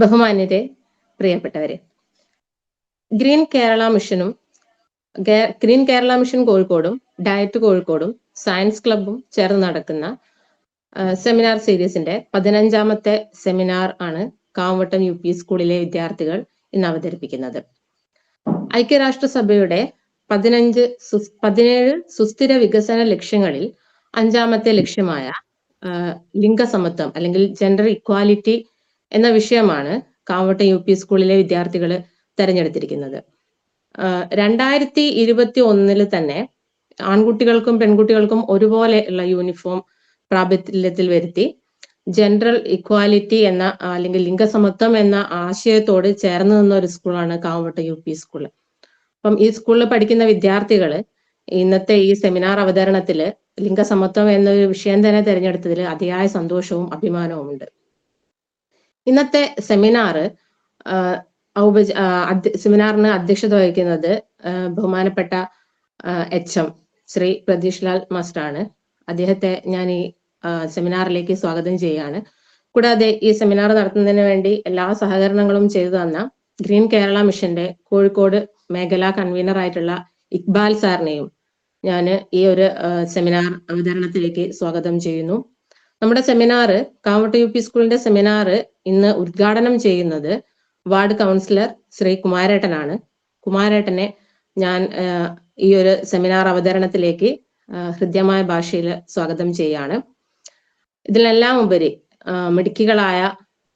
ബഹുമാന്യരെ പ്രിയപ്പെട്ടവരെ. ഗ്രീൻ കേരള മിഷനും green Kerala mission കോഴിക്കോടും ഡയറ്റ് കോഴിക്കോടും സയൻസ് ക്ലബും ചേർന്ന് നടക്കുന്ന സെമിനാർ സീരീസിന്റെ പതിനഞ്ചാമത്തെ സെമിനാർ ആണ് കാവട്ടം യു പി സ്കൂളിലെ വിദ്യാർത്ഥികൾ ഇന്ന് അവതരിപ്പിക്കുന്നത്. ഐക്യരാഷ്ട്രസഭയുടെ പതിനഞ്ച് പതിനേഴ് സുസ്ഥിര വികസന ലക്ഷ്യങ്ങളിൽ അഞ്ചാമത്തെ ലക്ഷ്യമായ ലിംഗസമത്വം അല്ലെങ്കിൽ ജെൻഡർ ഇക്വാലിറ്റി എന്ന വിഷയമാണ് കാവട്ടം യു പി സ്കൂളിലെ വിദ്യാർത്ഥികൾ തെരഞ്ഞെടുത്തിരിക്കുന്നത്. രണ്ടായിരത്തി ഇരുപത്തി ഒന്നിൽ തന്നെ ആൺകുട്ടികൾക്കും പെൺകുട്ടികൾക്കും ഒരുപോലെ ഉള്ള യൂണിഫോം പ്രാബല്യത്തിൽ വരുത്തി ജനറൽ ഇക്വാലിറ്റി എന്ന അല്ലെങ്കിൽ ലിംഗസമത്വം എന്ന ആശയത്തോട് ചേർന്ന് നിന്ന ഒരു സ്കൂളാണ് കാവട്ട യു പി സ്കൂൾ അപ്പം ഈ സ്കൂളിൽ പഠിക്കുന്ന വിദ്യാർത്ഥികൾ ഇന്നത്തെ ഈ സെമിനാർ അവതരണത്തിൽ ലിംഗസമത്വം എന്നൊരു വിഷയം തന്നെ തിരഞ്ഞെടുത്തതിൽ അതിയായ സന്തോഷവും അഭിമാനവും ഉണ്ട് ഇന്നത്തെ സെമിനാർ ഔപച സെമിനാറിന് അധ്യക്ഷത വഹിക്കുന്നത് ബഹുമാനപ്പെട്ട H M Shri Prateesh Lal master ആണ് അദ്ദേഹത്തെ ഞാൻ ഈ സെമിനാറിലേക്ക് സ്വാഗതം ചെയ്യുകയാണ്. കൂടാതെ ഈ സെമിനാർ നടത്തുന്നതിന് വേണ്ടി എല്ലാ സഹകരണങ്ങളും ചെയ്തു തന്ന ഗ്രീൻ കേരള മിഷന്റെ കോഴിക്കോട് മേഖലാ കൺവീനർ ആയിട്ടുള്ള ഇക്ബാൽ സാറിനെയും ഞാൻ ഈ ഒരു സെമിനാർ അവതരണത്തിലേക്ക് സ്വാഗതം ചെയ്യുന്നു. നമ്മുടെ സെമിനാറ് കാവട്ട് യു പി സ്കൂളിന്റെ സെമിനാറ് ഇന്ന് ഉദ്ഘാടനം ചെയ്യുന്നത് വാർഡ് കൗൺസിലർ ശ്രീ കുമാരേട്ടനാണ്. കുമാരേട്ടനെ ഞാൻ ഈ ഒരു സെമിനാർ അവതരണത്തിലേക്ക് ഹൃദ്യമായ ഭാഷയിൽ സ്വാഗതം ചെയ്യാണ്. ഇതിലെല്ലാം ഉപരി മിടുക്കികളായ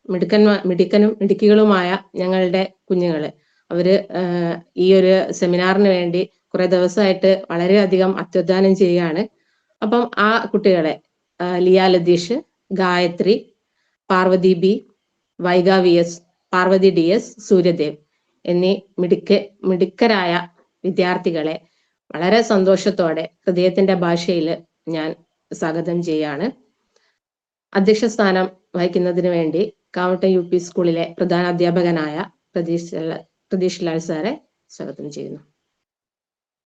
മിടുക്കൻ മിടുക്കനും മിടുക്കികളുമായ ഞങ്ങളുടെ കുഞ്ഞുങ്ങൾ. അവർ ഈ ഒരു സെമിനാറിന് വേണ്ടി കുറെ ദിവസമായിട്ട് വളരെയധികം അത്യുദ്ധാനം ചെയ്യുകയാണ്. അപ്പം ആ കുട്ടികളെ Liya Latheesh Gayathri Parvathy B Vaiga V S Parvathy D S Suryadev എന്നീ മിടുക്ക മിടുക്കരായ വിദ്യാർത്ഥികളെ വളരെ സന്തോഷത്തോടെ ഹൃദയത്തിന്റെ ഭാഷയിൽ ഞാൻ സ്വാഗതം ചെയ്യാണ്. അധ്യക്ഷ സ്ഥാനം വഹിക്കുന്നതിന് വേണ്ടി കാവട്ടം യു പി സ്കൂളിലെ പ്രധാന അധ്യാപകനായ പ്രതീഷ് പ്രതീഷ് ലാൽ സാറെ സ്വാഗതം ചെയ്യുന്നു.